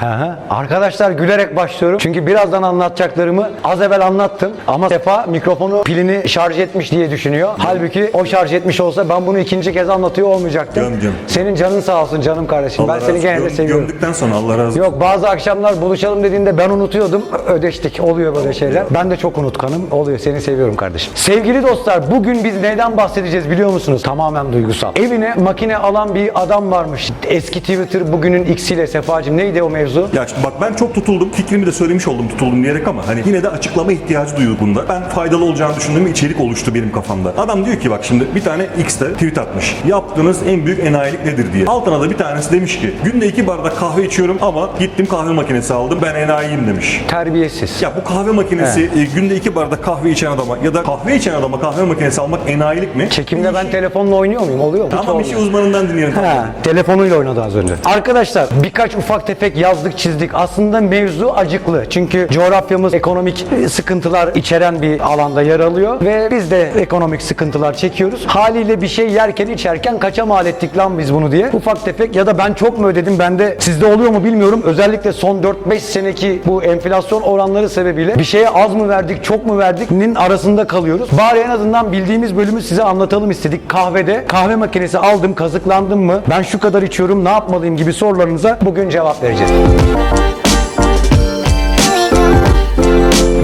Hı. Arkadaşlar gülerek başlıyorum. Çünkü birazdan anlatacaklarımı az evvel anlattım. Ama Sefa mikrofonu pilini şarj etmiş diye düşünüyor. Halbuki o şarj etmiş olsa ben bunu ikinci kez anlatıyor olmayacaktım. Göm, göm. Senin canın sağ olsun canım kardeşim. Allah ben seni gene de seviyorum. Gömdükten sonra Allah razı olsun. Yok bazı akşamlar buluşalım dediğinde ben unutuyordum. Ödeştik. Oluyor böyle şeyler. Ben de çok unutkanım. Oluyor. Seni seviyorum kardeşim. Sevgili dostlar bugün biz neyden bahsedeceğiz biliyor musunuz? Tamamen duygusal. Evine makine alan bir adam varmış. Eski Twitter bugünün X'iyle Sefacım. Neydi o mevzu? Ya şimdi bak ben çok tutuldum. Fikrimi de söylemiş oldum tutuldum diyerek ama hani yine de açıklama ihtiyacı duyuyor bunda. Ben faydalı olacağını düşündüğüm bir içerik oluştu benim kafamda. Adam diyor ki bak şimdi bir tane X'te tweet atmış. Yaptığınız en büyük enayilik nedir diye. Altına da bir tanesi demiş ki günde iki bardak kahve içiyorum ama gittim kahve makinesi aldım ben enayiyim demiş. Terbiyesiz. Ya bu kahve makinesi e, günde iki bardak kahve içen adama ya da kahve içen adama kahve makinesi almak enayilik mi? Çekimde ben telefonla oynuyor muyum? Oluyor mu? Hiç bir şey olmuyor. uzmanından dinleyelim. Ha, telefonuyla oynadı az önce. Arkadaşlar birkaç ufak tefek yazdık çizdik. Aslında mevzu acıklı. Çünkü coğrafyamız ekonomik sıkıntılar içeren bir alanda yer alıyor. Ve biz de ekonomik sıkıntılar çekiyoruz. Haliyle bir şey yerken içerken kaça mal ettik lan biz bunu diye. Ufak tefek ya da ben çok mu ödedim bende sizde oluyor mu bilmiyorum. Özellikle son 4-5 seneki bu enflasyon oranları sebebiyle bir şeye az mı verdik çok mu verdik'nin arasında kalıyoruz. Bari en azından bildiğimiz bölümü size anlatalım istedik. Kahvede kahve makinesi aldım kazıklandım mı ben şu kadar içiyorum ne yapmalıyım gibi sorularınıza bugün cevap vereceğiz.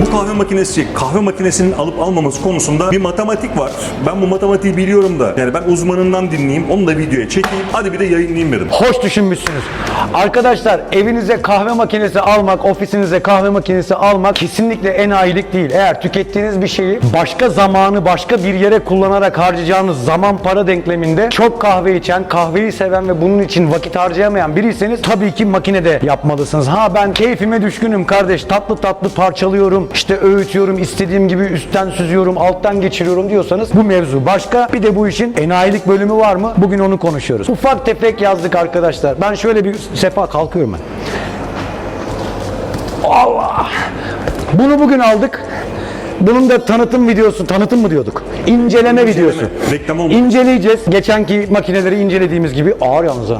Bu kahve makinesi, kahve makinesinin alıp almaması konusunda bir matematik var. Ben bu matematiği biliyorum da. Yani ben uzmanından dinleyeyim, onu da videoya çekeyim. Hadi bir de yayınlayayım dedim. Hoş düşünmüşsünüz. Arkadaşlar evinize kahve makinesi almak, ofisinize kahve makinesi almak kesinlikle enayilik değil. Eğer tükettiğiniz bir şeyi başka zamanı başka bir yere kullanarak harcayacağınız zaman para denkleminde çok kahve içen, kahveyi seven ve bunun için vakit harcayamayan biriyseniz tabii ki makinede yapmalısınız. Ha ben keyfime düşkünüm kardeş. Tatlı tatlı parçalıyorum, işte öğütüyorum, istediğim gibi üstten süzüyorum, alttan geçiriyorum diyorsanız bu mevzu başka. Bir de bu işin enayilik bölümü var mı? Bugün onu konuşuyoruz. Ufak tefek yazdık arkadaşlar. Ben şöyle bir sefa kalkıyorum ben. Allah! Bunu bugün aldık. Bunun da tanıtım videosu, tanıtım mı diyorduk? İnceleme videosu. Reklam oldu. İnceleyeceğiz. Geçenki makineleri incelediğimiz gibi ağır yalnız ha.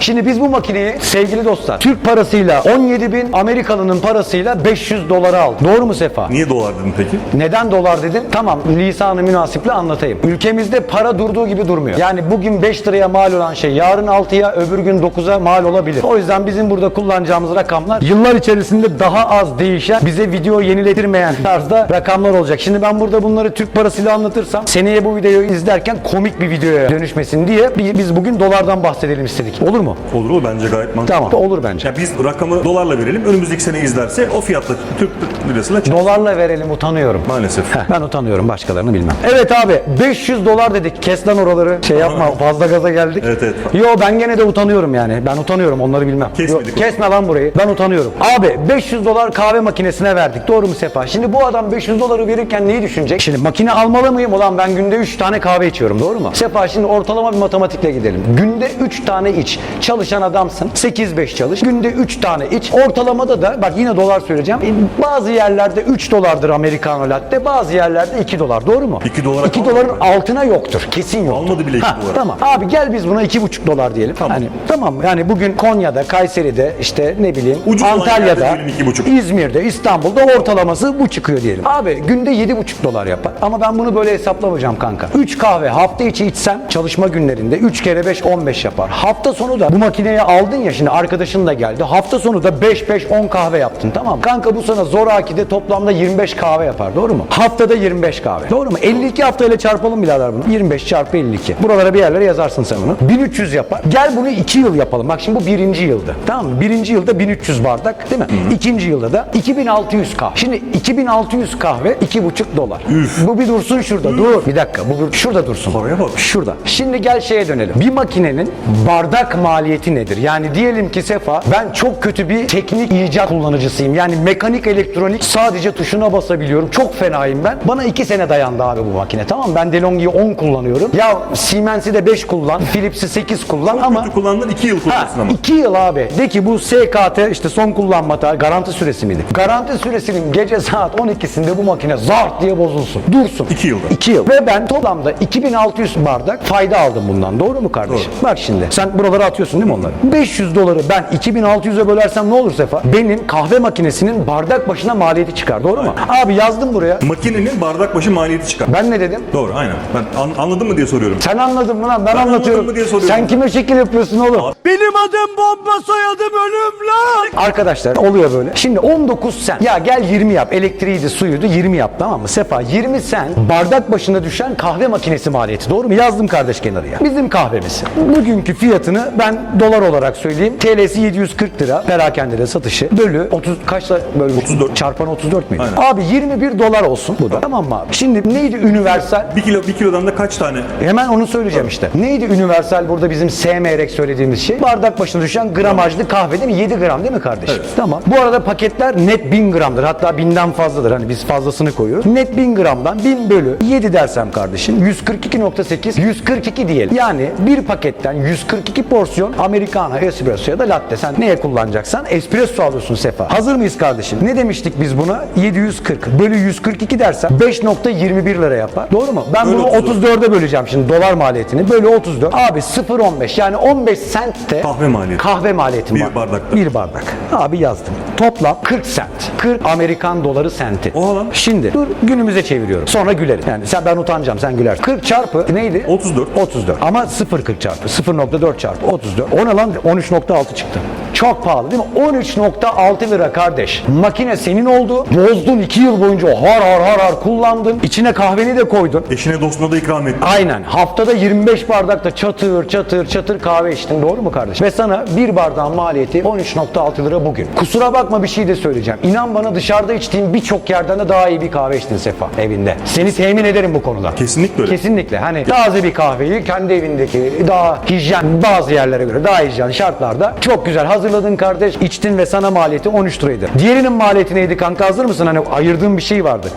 Şimdi biz bu makineyi sevgili dostlar Türk parasıyla 17 bin Amerikalı'nın parasıyla 500 dolara aldık. Doğru mu Sefa? Niye dolar dedin peki? Neden dolar dedin? Tamam lisanı münasiple anlatayım. Ülkemizde para durduğu gibi durmuyor. Yani bugün 5 liraya mal olan şey yarın 6'ya öbür gün 9'a mal olabilir. O yüzden bizim burada kullanacağımız rakamlar yıllar içerisinde daha az değişen bize video yeniletirmeyen tarzda rakamlar olacak. Şimdi ben burada bunları Türk parasıyla anlatırsam seneye bu videoyu izlerken komik bir videoya dönüşmesin diye bi- biz bugün dolardan bahsedelim istedik. Olur mu? Olur olur bence gayet mantıklı. Tamam olur bence. Ya biz rakamı dolarla verelim. Önümüzdeki sene izlerse o fiyatla Türk lirasıyla çık- Dolarla verelim utanıyorum. Maalesef. Heh, ben utanıyorum başkalarını bilmem. Evet abi 500 dolar dedik. Kes lan oraları. Şey yapma fazla gaza geldik. Evet, evet. Yo ben gene de utanıyorum yani. Ben utanıyorum onları bilmem. Kesmedik Yo, kesme lan burayı. Ben utanıyorum. Abi 500 dolar kahve makinesine verdik. Doğru mu Sefa? Şimdi bu adam 500 doları verirken neyi düşünecek? Şimdi makine almalı mıyım? Ulan ben günde 3 tane kahve içiyorum. Doğru mu? Sefa şimdi ortalama bir matematikle gidelim. Günde 3 tane iç. Çalışan adamsın. 8-5 çalış. Günde 3 tane iç. Ortalamada da bak yine dolar söyleyeceğim. E, Bazı yerlerde 3 dolardır Americano latte. Bazı yerlerde 2 dolar. Doğru mu? 2 dolara 2 kalmadı doların altına yoktur. Kesin yoktur. Almadı bile iki Ha, dolara. Tamam. Abi gel biz buna 2,5 dolar diyelim. Tamam. Hani, tamam yani bugün Konya'da, Kayseri'de işte ne bileyim Ucuz Antalya'da. İzmir'de, İstanbul'da ortalaması bu çıkıyor diyelim. Abi günde 7,5 dolar yapar. Ama ben bunu böyle hesaplamayacağım kanka. 3 kahve hafta içi içsem çalışma günlerinde 3 kere 5 15 yapar. Hafta sonu da bu makineyi aldın ya şimdi arkadaşın da geldi. Hafta sonu da 5 5 10 kahve yaptın tamam mı? Kanka bu sana zoraki'de toplamda 25 kahve yapar. Doğru mu? Haftada 25 kahve. Doğru mu? 52 haftayla çarpalım birader bunu. 25 çarpı 52. Buralara bir yerlere yazarsın sen bunu. 1300 yapar. Gel bunu 2 yıl yapalım. Bak şimdi bu birinci yılda. Tamam mı? Birinci yılda 1300 bardak değil mi? İkinci yılda da 2600 kahve. Şimdi 2600 kahve 2,5 dolar. Bu bir dursun şurada. Dur. Bir dakika. Bu şurada dursun. Paraya bak. Şurada. Şimdi gel şeye dönelim. Bir makinenin bardak maliyeti nedir? Yani diyelim ki Sefa ben çok kötü bir teknik icat kullanıcısıyım. Yani mekanik elektronik sadece tuşuna basabiliyorum. Çok fenayım ben. Bana 2 sene dayandı abi bu makine. Tamam ben DeLonghi'yi 10 kullanıyorum. Ya Siemens'i de 5 kullan. Philips'i 8 kullan ama Kötü kullandın 2 yıl Ha, kullanırsın ama. iki yıl abi. De ki bu SKT işte son kullanma tarihi garanti süresi miydi? Garanti süresinin gece saat 12'sinde bu makine zart diye bozulsun. Dursun. İki yılda. 2 yıl. Ve ben toplamda 2600 bardak fayda aldım bundan. Doğru mu kardeşim? Bak şimdi sen buraları atıyorsun. Hesaplıyorsun değil mi onları? 500 doları ben 2600'e bölersem ne olur Sefa? Benim kahve makinesinin bardak başına maliyeti çıkar. Doğru mu? Abi yazdım buraya. Makinenin bardak başı maliyeti çıkar. Ben ne dedim? Doğru aynen. Ben an- anladın mı diye soruyorum. Sen anladın mı lan? Ben, Ben anlatıyorum. anladım mı diye soruyorum. Sen kime şekil yapıyorsun oğlum? Benim adım bomba soyadım ölüm lan. Arkadaşlar oluyor böyle. Şimdi 19 sen. Ya gel 20 yap. Elektriğiydi, suyuydu 20 yap tamam mı? Sefa 20 sen bardak başına düşen kahve makinesi maliyeti. Doğru mu? Yazdım kardeş kenarıya. Bizim kahvemiz. Bugünkü fiyatını ben dolar olarak söyleyeyim. TL'si 740 lira. Perakendede satışı. Bölü 30 kaçla bölmüş? 34. Çarpan 34 müydü? Aynen. Abi 21 dolar olsun bu da. Tamam mı abi? Şimdi neydi universal? Bir kilo bir kilodan da kaç tane? Hemen onu söyleyeceğim işte. Neydi universal burada bizim sevmeyerek söylediğimiz şey? Bardak başına düşen gramajlı kahve değil mi? 7 gram değil mi kardeşim? Tamam. Bu arada paketler net 1000 gramdır. Hatta 1000'den fazladır. Hani biz fazlasını koyuyoruz. Net 1000 gramdan 1000 bölü 7 dersem kardeşim 142.8 142 diyelim. Yani bir paketten 142 porsiyon Americano, espresso ya da latte. Sen neye kullanacaksan espresso alıyorsun Sefa. Hazır mıyız kardeşim? Ne demiştik biz buna? 740 bölü 142 dersen 5.21 lira yapar. Doğru mu? Ben Bölü bunu 34. 34'e böleceğim şimdi dolar maliyetini. Bölü 34. Abi 0.15 yani 15 sent de Kahve maliyeti. kahve maliyeti Bir var. bardakta. Bir bardak. Abi yazdım. Toplam 40 sent. 40 Amerikan doları senti. Oha lan. Şimdi dur günümüze çeviriyorum. Sonra gülerim. Yani sen ben utanacağım sen gülersin. 40 çarpı neydi? 34. 34. Ama 0.40 çarpı 0.4 çarpı 34. O ne lan? 13.6 çıktı. Çok pahalı değil mi? 13.6 lira kardeş. Makine senin oldu. Bozdun 2 yıl boyunca har har har har kullandın. İçine kahveni de koydun. Eşine dostuna da ikram et. Aynen. Haftada 25 bardakta çatır çatır çatır kahve içtin. Doğru mu kardeş? Ve sana bir bardağın maliyeti 13.6 lira bugün. Kusura bakma bir şey de söyleyeceğim. İnan bana dışarıda içtiğin birçok yerden de daha iyi bir kahve içtin Sefa evinde. Seni temin ederim bu konuda. Kesinlikle öyle. Kesinlikle. Hani taze bir kahveyi kendi evindeki daha hijyen bazı yerlere göre daha hijyen şartlarda çok güzel hazırladın kardeş. içtin ve sana maliyeti 13 liraydı. Diğerinin maliyeti neydi kanka hazır mısın? Hani ayırdığım bir şey vardı.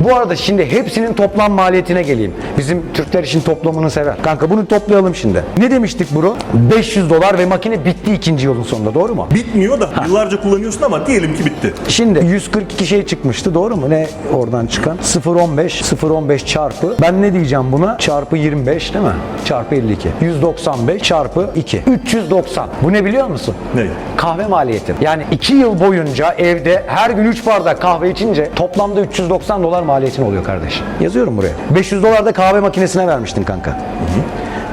Bu arada şimdi hepsinin toplam maliyetine geleyim. Bizim Türkler işin toplamını sever. Kanka bunu toplayalım şimdi. Ne demiştik bro? 500 dolar ve makine bitti ikinci yılın sonunda doğru mu? Bitmiyor da yıllarca kullanıyorsun ama diyelim ki bitti. Şimdi 142 şey çıkmıştı doğru mu? Ne oradan çıkan? 0.15 0.15 çarpı ben ne diyeceğim buna? Çarpı 25 değil mi? Çarpı 52. 195 çarpı 2. 390. Bu ne biliyor musun? Ne? Kahve maliyeti. Yani 2 yıl boyunca evde her gün 3 bardak kahve içince toplamda 390 dolar maliyetin oluyor kardeş. Yazıyorum buraya. 500 dolar da kahve makinesine vermiştin kanka.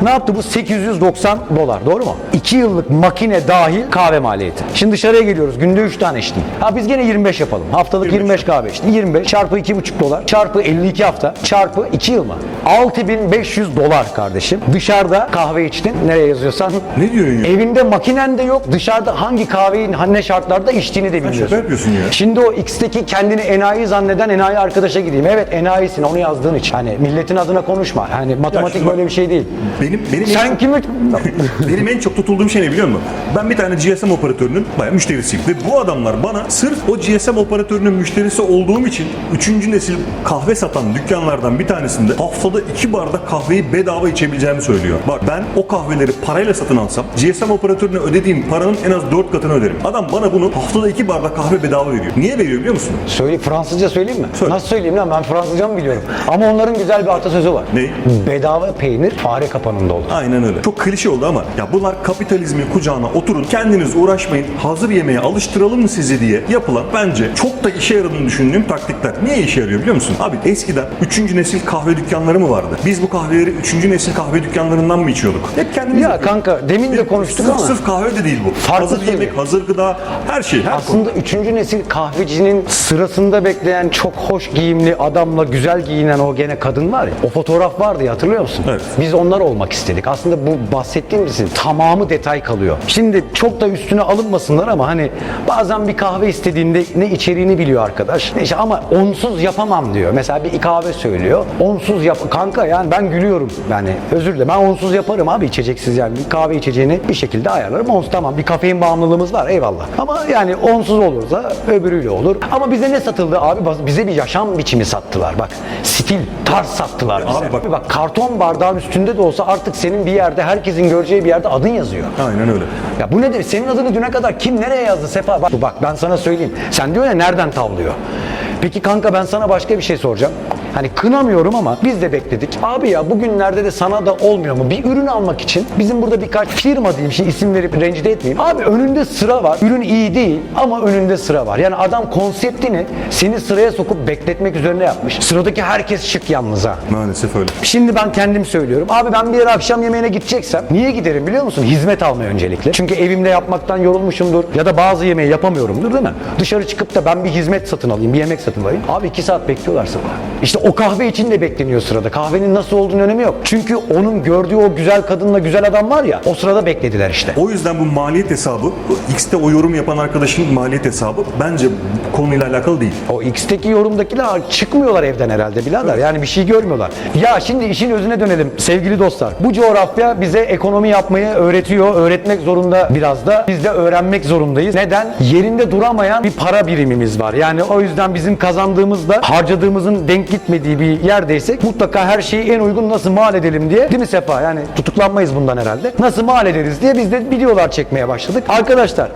Ne yaptı bu? 890 dolar. Doğru mu? 2 yıllık makine dahil kahve maliyeti. Şimdi dışarıya geliyoruz. Günde 3 tane içtin. Ha biz gene 25 yapalım. Haftalık 25, kahve içtin. 25 çarpı 2,5 dolar çarpı 52 hafta çarpı 2 yıl mı? 6500 dolar kardeşim. Dışarıda kahve içtin. Nereye yazıyorsan. Ne diyorsun ya? Evinde makinen de yok. Dışarıda hangi kahveyi ne şartlarda içtiğini de bilmiyorsun. şaka yapıyorsun ya. Şimdi o X'teki kendini enayi zanneden enayi arkadaşa gideyim. Evet enayisin onu yazdığın için. Hani milletin adına konuşma. Hani matematik şunu- böyle bir şey değil. Benim benim en Sen çok- kimi... benim en çok tutulduğum şey ne biliyor musun? Ben bir tane GSM operatörünün bayağı müşterisiyim ve bu adamlar bana sırf o GSM operatörünün müşterisi olduğum için 3. nesil kahve satan dükkanlardan bir tanesinde haftada 2 bardak kahveyi bedava içebileceğimi söylüyor. Bak ben o kahveleri parayla satın alsam GSM operatörüne ödediğim paranın en az 4 katını öderim. Adam bana bunu haftada 2 bardak kahve bedava veriyor. Niye veriyor biliyor musun? Söyle Fransızca söyleyeyim mi? Söyle. Nasıl söyleyeyim lan ben Fransızca mı biliyorum? Ama onların güzel bir atasözü var. Ne? Bedava peynir fare kapanında olur. Aynen öyle. Çok klişe oldu ama ya bunlar kapitalizmin kucağına oturun kendiniz uğraşmayın hazır yemeğe alıştıralım mı sizi diye yapılan bence çok da işe yaradığını düşündüğüm taktikler. Niye işe yarıyor biliyor musun? Abi eskiden 3. nesil kahve dükkanları mı vardı? Biz bu kahveleri 3. nesil kahve dükkanlarından mı içiyorduk? Hep kendimiz Ya yapıyorduk. kanka demin de konuştuk sırf, ama Sırf kahve de değil bu. Farklı hazır söylüyor. yemek, hazır gıda, her şey. Her aslında üçüncü nesil kahvecinin sırasında bekleyen çok hoş giyimli adamla güzel giyinen o gene kadın var ya. O fotoğraf vardı ya hatırlıyor musun? Evet. Biz onlar olmak istedik. Aslında bu bahsettiğimizin tamamı detay kalıyor. Şimdi çok da üstüne alınmasınlar ama hani bazen bir kahve istediğinde ne içeriğini biliyor arkadaş. İşte ama onsuz yapamam diyor. Mesela bir kahve söylüyor. Onsuz yap kanka yani ben gülüyorum. Yani özür dilerim. Ben onsuz yaparım abi içeceksiz yani. Bir kahve içeceğini bir şekilde ayarlarım. Onsuz tamam bir kafein bağımlılığımız var eyvallah. Ama yani onsuz olursa öbürüyle olur. Ama bize ne satıldı abi? Bize bir yaşam biçimi sattılar. Bak stil, tarz sattılar bize. Abi bak- bak karton bardağın üstünde de olsa artık senin bir yerde herkesin göreceği bir yerde adın yazıyor. Aynen öyle. Ya bu ne demek? Senin adını düne kadar kim nereye yazdı Sefa? Bak, bak ben sana söyleyeyim. Sen diyor ya nereden tavlıyor? Peki kanka ben sana başka bir şey soracağım. Hani kınamıyorum ama biz de bekledik. Abi ya bugünlerde de sana da olmuyor mu? Bir ürün almak için bizim burada birkaç firma diyeyim şimdi isim verip rencide etmeyeyim. Abi önünde sıra var. Ürün iyi değil ama önünde sıra var. Yani adam konseptini seni sıraya sokup bekletmek üzerine yapmış. Sıradaki herkes şık yalnız ha. Maalesef öyle. Şimdi ben kendim söylüyorum. Abi ben bir yere akşam yemeğine gideceksem niye giderim biliyor musun? Hizmet almaya öncelikle. Çünkü evimde yapmaktan yorulmuşumdur ya da bazı yemeği yapamıyorumdur değil mi? Dışarı çıkıp da ben bir hizmet satın alayım, bir yemek satın alayım. Abi iki saat bekliyorlar sırada. İşte o kahve için de bekleniyor sırada. Kahvenin nasıl olduğunu önemi yok. Çünkü onun gördüğü o güzel kadınla güzel adam var ya o sırada beklediler işte. O yüzden bu maliyet hesabı, X'te o yorum yapan arkadaşın maliyet hesabı bence bu konuyla alakalı değil. O X'teki yorumdakiler çıkmıyorlar evden herhalde birader. Yani bir şey görmüyorlar. Ya şimdi işin özüne dönelim sevgili dostlar. Bu coğrafya bize ekonomi yapmayı öğretiyor. Öğretmek zorunda biraz da. Biz de öğrenmek zorundayız. Neden? Yerinde duramayan bir para birimimiz var. Yani o yüzden bizim kazandığımızda harcadığımızın denk gitmediği bir yerdeysek mutlaka her şeyi en uygun nasıl mal edelim diye. Değil mi Sefa? Yani tutuklanmayız bundan herhalde. Nasıl mal ederiz diye biz de videolar çekmeye başladık. Arkadaşlar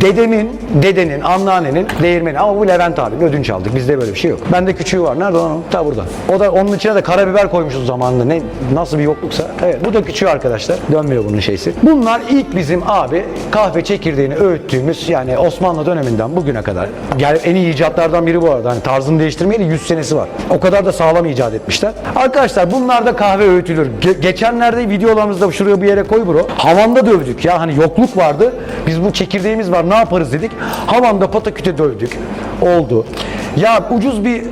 dedemin, dedenin, anneannenin değirmeni ama bu Levent abi ödünç aldık. Bizde böyle bir şey yok. Bende küçüğü var. Nerede lan o? Ta burada. O da onun içine de karabiber koymuşuz zamanında. Ne nasıl bir yokluksa. Evet. Bu da küçüğü arkadaşlar. Dönmüyor bunun şeysi. Bunlar ilk bizim abi kahve çekirdeğini öğüttüğümüz yani Osmanlı döneminden bugüne kadar. Yani en iyi icatlardan biri bu arada. Hani tarzını değiştirmeyeli 100 senesi var. O kadar da sağlam icat etmişler. Arkadaşlar bunlar da kahve öğütülür. Ge- geçenlerde videolarımızda şuraya bir yere koy bro. Havanda dövdük ya. Hani yokluk vardı. Biz bu çekirdeğimiz var ne yaparız dedik. Havanda pataküte dövdük. Oldu. Ya ucuz bir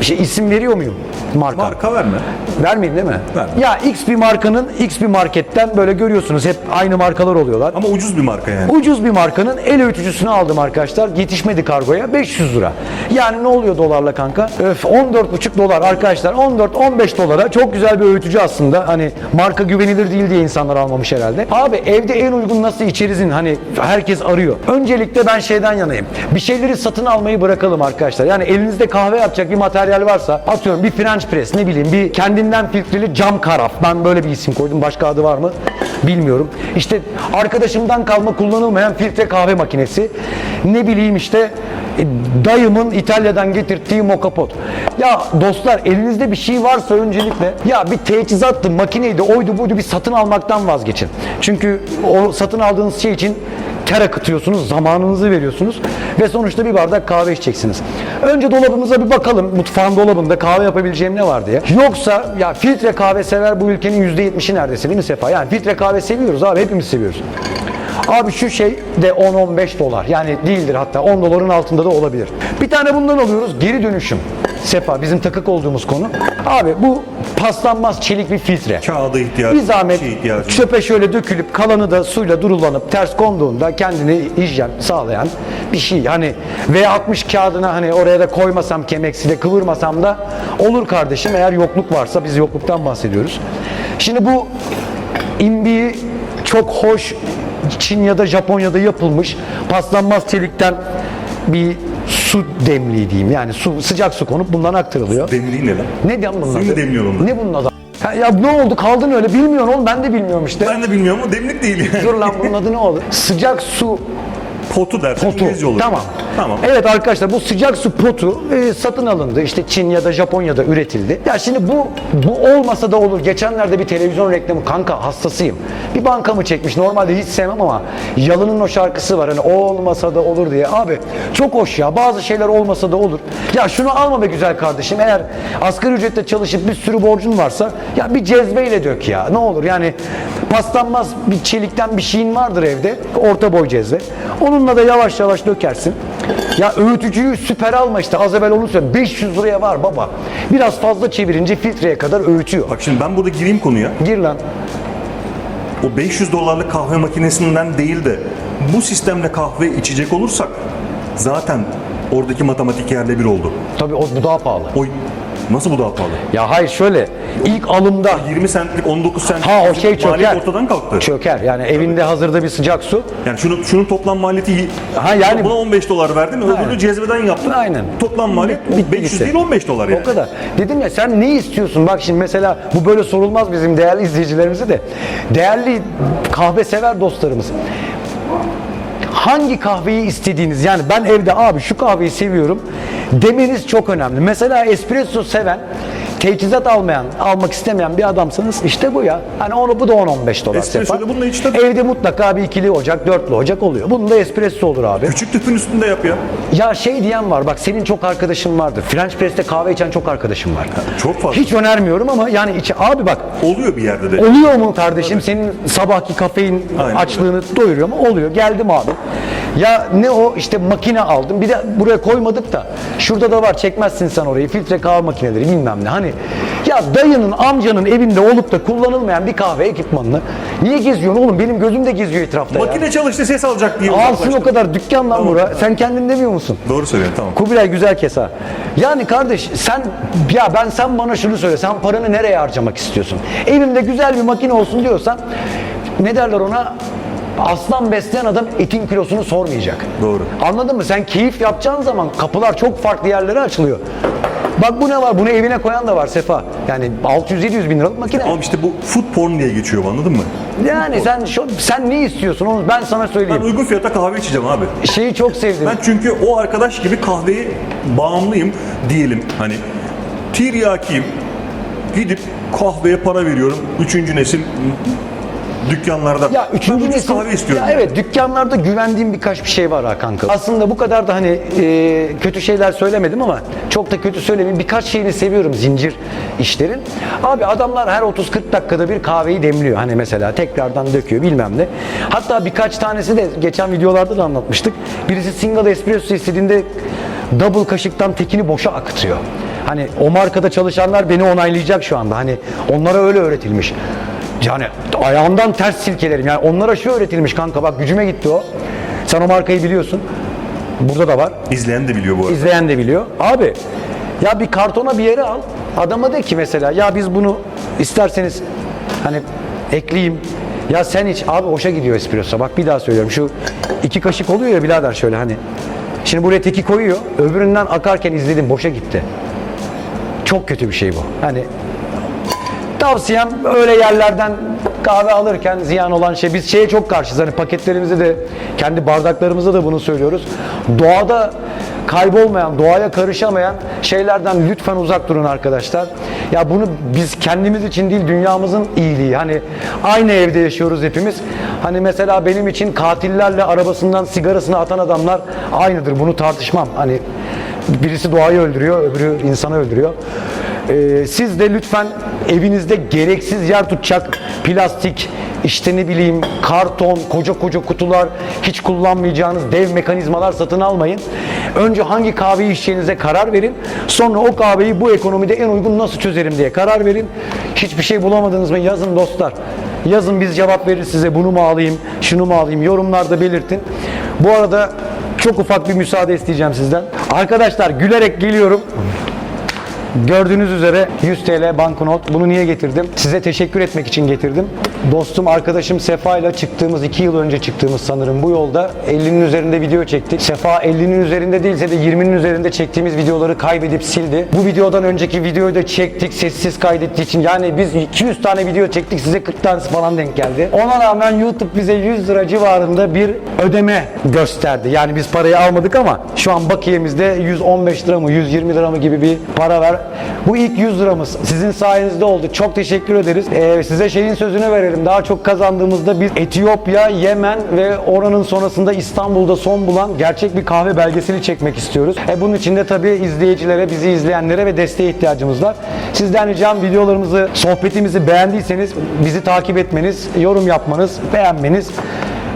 şey isim veriyor muyum? Marka. Marka verme. Vermeyeyim değil mi? Verme. Ya X bir markanın X bir marketten böyle görüyorsunuz hep aynı markalar oluyorlar. Ama ucuz bir marka yani. Ucuz bir markanın el öğütücüsünü aldım arkadaşlar. Yetişmedi kargoya 500 lira. Yani ne oluyor dolarla kanka? Öf 14,5 dolar arkadaşlar. 14-15 dolara çok güzel bir öğütücü aslında. Hani marka güvenilir değil diye insanlar almamış herhalde. Abi evde en uygun nasıl içerizin hani herkes arıyor. Öncelikle ben şeyden yanayım. Bir şeyleri satın almayı bırakalım arkadaşlar. Yani elinizde kahve yapacak bir materyal varsa atıyorum bir French press ne bileyim bir kendinden filtreli cam karaf. Ben böyle bir isim koydum. Başka adı var mı? Bilmiyorum. İşte arkadaşımdan kalma kullanılmayan filtre kahve makinesi. Ne bileyim işte e, dayımın İtalya'dan getirdiği moka pot. Ya dostlar elinizde bir şey varsa öncelikle ya bir teçhizattı, makineydi, oydu buydu bir satın almaktan vazgeçin. Çünkü o satın aldığınız şey için ter akıtıyorsunuz, zamanınızı veriyorsunuz ve sonuçta bir bardak kahve içeceksiniz. Önce dolabımıza bir bakalım. Mutfağın dolabında kahve yapabileceğim ne var diye. Yoksa ya filtre kahve sever bu ülkenin %70'i neredeyse değil mi Sefa? Yani filtre kahve seviyoruz abi hepimiz seviyoruz. Abi şu şey de 10-15 dolar. Yani değildir hatta 10 doların altında da olabilir. Bir tane bundan alıyoruz. Geri dönüşüm. Sefa bizim takık olduğumuz konu. Abi bu paslanmaz çelik bir filtre. Kağıda ihtiyacı, Bir zahmet şey ihtiyacı. çöpe şöyle dökülüp kalanı da suyla durulanıp ters konduğunda kendini hijyen sağlayan bir şey. Hani V60 kağıdına hani oraya da koymasam kemeksiyle kıvırmasam da olur kardeşim eğer yokluk varsa biz yokluktan bahsediyoruz. Şimdi bu imbiği çok hoş Çin ya da Japonya'da yapılmış paslanmaz çelikten bir su demliği diyeyim. Yani su sıcak su konup bundan aktarılıyor. Demliği ne lan? Ne diyorsun bunun Suyu mu adı? onu? Ne bunun adı? Ha, Ya ne oldu kaldın öyle bilmiyorsun oğlum ben de bilmiyorum işte. Ben de bilmiyorum ama demlik değil yani. Dur lan bunun adı ne olur? Sıcak su Potu dersen potu. İngilizce olur. Tamam. Tamam. Evet arkadaşlar bu sıcak su potu e, satın alındı. İşte Çin ya da Japonya'da üretildi. Ya şimdi bu bu olmasa da olur. Geçenlerde bir televizyon reklamı kanka hastasıyım. Bir bankamı çekmiş. Normalde hiç sevmem ama Yalın'ın o şarkısı var. Hani o olmasa da olur diye. Abi çok hoş ya. Bazı şeyler olmasa da olur. Ya şunu alma be güzel kardeşim. Eğer asgari ücretle çalışıp bir sürü borcun varsa ya bir cezveyle dök ya. Ne olur yani paslanmaz bir çelikten bir şeyin vardır evde. Orta boy cezve. Onunla da yavaş yavaş dökersin. Ya öğütücüyü süper alma işte. Az evvel onu söyledim. 500 liraya var baba. Biraz fazla çevirince filtreye kadar öğütüyor. Bak şimdi ben burada gireyim konuya. Gir lan. O 500 dolarlık kahve makinesinden değil de bu sistemle kahve içecek olursak zaten oradaki matematik yerle bir oldu. Tabii o, bu daha pahalı. Oy nasıl bu daha pahalı? Ya hayır şöyle. ilk alımda 20 centlik 19 centlik ha o şey çöker. ortadan kalktı. Çöker. Yani evinde hazırda bir sıcak su. Yani şunun, şunun toplam maliyeti Ha, yani- buna 15 dolar verdin öbürünü cezveden yaptın. Aynen. Toplam maliyet Bitti 500 gitti. değil 15 dolar yani. O kadar. Dedim ya sen ne istiyorsun? Bak şimdi mesela bu böyle sorulmaz bizim değerli izleyicilerimize de. Değerli kahve sever dostlarımız. Hangi kahveyi istediğiniz yani ben evde abi şu kahveyi seviyorum demeniz çok önemli. Mesela espresso seven teçhizat almayan, almak istemeyen bir adamsanız işte bu ya. Hani onu bu da 10-15 dolar. Espresso'da sefa. bununla tabii. Evde mutlaka bir ikili ocak, dörtlü ocak oluyor. Bunun da espresso olur abi. Küçük tüpün üstünde yap ya. Ya şey diyen var bak senin çok arkadaşın vardır. French Press'te kahve içen çok arkadaşım var. Çok fazla. Hiç önermiyorum ama yani içi, abi bak Oluyor bir yerde de. oluyor mu kardeşim senin sabahki kafein Aynen açlığını doyuruyor mu? Oluyor. Geldim abi. Ya ne o işte makine aldım. Bir de buraya koymadık da şurada da var çekmezsin sen orayı. Filtre kahve makineleri bilmem ne. Hani ya dayının amcanın evinde olup da kullanılmayan bir kahve ekipmanını niye geziyorsun oğlum? Benim gözüm de geziyor etrafta ya. Makine çalıştı ses alacak diye Alsın o kadar dükkan lan Tamam. bura. Sen kendin demiyor musun? Doğru söylüyorsun tamam. Kubilay güzel kes ha. Yani kardeş sen ya ben sen bana şunu söyle. Sen paranı nereye harcamak istiyorsun? Evimde güzel bir makine olsun diyorsan ne derler ona? Aslan besleyen adam etin kilosunu sormayacak. Doğru. Anladın mı? Sen keyif yapacağın zaman kapılar çok farklı yerlere açılıyor. Bak bu ne var? Bunu evine koyan da var Sefa. Yani 600-700 bin liralık makine. Ama işte bu food porn diye geçiyor bu, anladın mı? Yani sen şu, sen ne istiyorsun onu ben sana Ben söyleyeyim. uygun fiyata kahve içeceğim abi. Şeyi çok sevdim. Ben çünkü o arkadaş gibi kahveye bağımlıyım diyelim. Hani tiryakiyim. Gidip kahveye para veriyorum. Üçüncü nesil dükkanlarda. Ya üçüncü ucuz nesil kahve istiyorum. Ya evet dükkanlarda güvendiğim birkaç bir şey var ha kanka. Aslında bu kadar da hani e, kötü şeyler söylemedim ama çok da kötü söylemeyeyim. Birkaç şeyini seviyorum zincir işlerin. Abi adamlar her 30-40 dakikada bir kahveyi demliyor. Hani mesela tekrardan döküyor bilmem ne. Hatta birkaç tanesi de geçen videolarda da anlatmıştık. Birisi single espresso istediğinde double kaşıktan tekini boşa akıtıyor. Hani o markada çalışanlar beni onaylayacak şu anda. Hani onlara öyle öğretilmiş. Yani ayağımdan ters silkelerim. Yani onlara şu öğretilmiş kanka bak gücüme gitti o. Sen o markayı biliyorsun. Burada da var. İzleyen de biliyor bu arada. İzleyen de biliyor. Abi ya bir kartona bir yere al. Adama de ki mesela ya biz bunu isterseniz hani ekleyeyim. Ya sen iç. Abi hoşa gidiyor espresso. Bak bir daha söylüyorum. Şu iki kaşık oluyor ya birader şöyle hani. Şimdi buraya teki koyuyor. Öbüründen akarken izledim. Boşa gitti. Çok kötü bir şey bu. Hani Tavsiyem öyle yerlerden kahve alırken ziyan olan şey biz şeye çok karşıyız. Hani paketlerimizde de kendi bardaklarımızda da bunu söylüyoruz. Doğada kaybolmayan, doğaya karışamayan şeylerden lütfen uzak durun arkadaşlar. Ya bunu biz kendimiz için değil dünyamızın iyiliği. Hani aynı evde yaşıyoruz hepimiz. Hani mesela benim için katillerle arabasından sigarasını atan adamlar aynıdır. Bunu tartışmam. Hani birisi doğayı öldürüyor, öbürü insanı öldürüyor. Ee, siz de lütfen evinizde gereksiz yer tutacak plastik, işte ne bileyim karton, koca koca kutular, hiç kullanmayacağınız dev mekanizmalar satın almayın. Önce hangi kahveyi içeceğinize karar verin. Sonra o kahveyi bu ekonomide en uygun nasıl çözerim diye karar verin. Hiçbir şey bulamadınız mı yazın dostlar. Yazın biz cevap veririz size bunu mu alayım, şunu mu alayım yorumlarda belirtin. Bu arada çok ufak bir müsaade isteyeceğim sizden. Arkadaşlar gülerek geliyorum. Gördüğünüz üzere 100 TL banknot. Bunu niye getirdim? Size teşekkür etmek için getirdim. Dostum, arkadaşım Sefa ile çıktığımız 2 yıl önce çıktığımız sanırım bu yolda 50'nin üzerinde video çektik. Sefa 50'nin üzerinde değilse de 20'nin üzerinde çektiğimiz videoları kaybedip sildi. Bu videodan önceki videoyu da çektik sessiz kaydettiği için. Yani biz 200 tane video çektik size 40 tanesi falan denk geldi. Ona rağmen YouTube bize 100 lira civarında bir ödeme gösterdi. Yani biz parayı almadık ama şu an bakiyemizde 115 lira mı 120 lira mı gibi bir para var. Bu ilk 100 liramız sizin sayenizde oldu. Çok teşekkür ederiz. Ee, size şeyin sözünü verelim. Daha çok kazandığımızda biz Etiyopya, Yemen ve oranın sonrasında İstanbul'da son bulan gerçek bir kahve belgeseli çekmek istiyoruz. E, bunun için de tabii izleyicilere, bizi izleyenlere ve desteğe ihtiyacımız var. Sizden ricam videolarımızı, sohbetimizi beğendiyseniz bizi takip etmeniz, yorum yapmanız, beğenmeniz.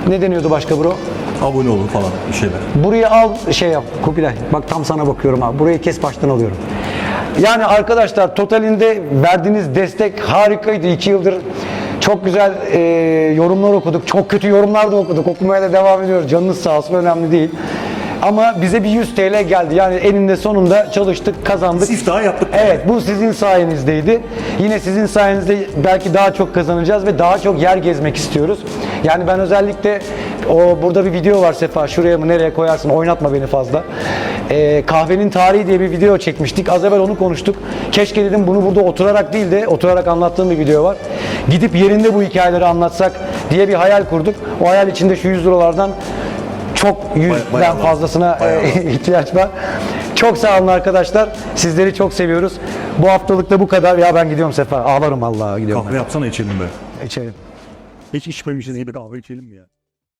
Ne deniyordu başka bro? Abone olun falan bir şeyler. Burayı al şey yap Kubilay. Bak tam sana bakıyorum abi. Burayı kes baştan alıyorum. Yani arkadaşlar totalinde verdiğiniz destek harikaydı. 2 yıldır çok güzel e, yorumlar okuduk. Çok kötü yorumlar da okuduk. Okumaya da devam ediyoruz. Canınız sağ olsun önemli değil. Ama bize bir 100 TL geldi. Yani eninde sonunda çalıştık, kazandık. Siftahı yaptık. Evet bu sizin sayenizdeydi. Yine sizin sayenizde belki daha çok kazanacağız ve daha çok yer gezmek istiyoruz. Yani ben özellikle o burada bir video var Sefa şuraya mı nereye koyarsın oynatma beni fazla. Ee, kahvenin tarihi diye bir video çekmiştik. Az evvel onu konuştuk. Keşke dedim bunu burada oturarak değil de oturarak anlattığım bir video var. Gidip yerinde bu hikayeleri anlatsak diye bir hayal kurduk. O hayal içinde şu 100 liralardan çok yüzden bayağı fazlasına Bayağı e, ihtiyaç var. Çok sağ olun arkadaşlar. Sizleri çok seviyoruz. Bu haftalık da bu kadar. Ya ben gidiyorum Sefa. Ağlarım Allah'a gidiyorum. Kahve yapsana içelim be. İçelim. Hiç içmemişiz iyi bir kahve içelim mi ya?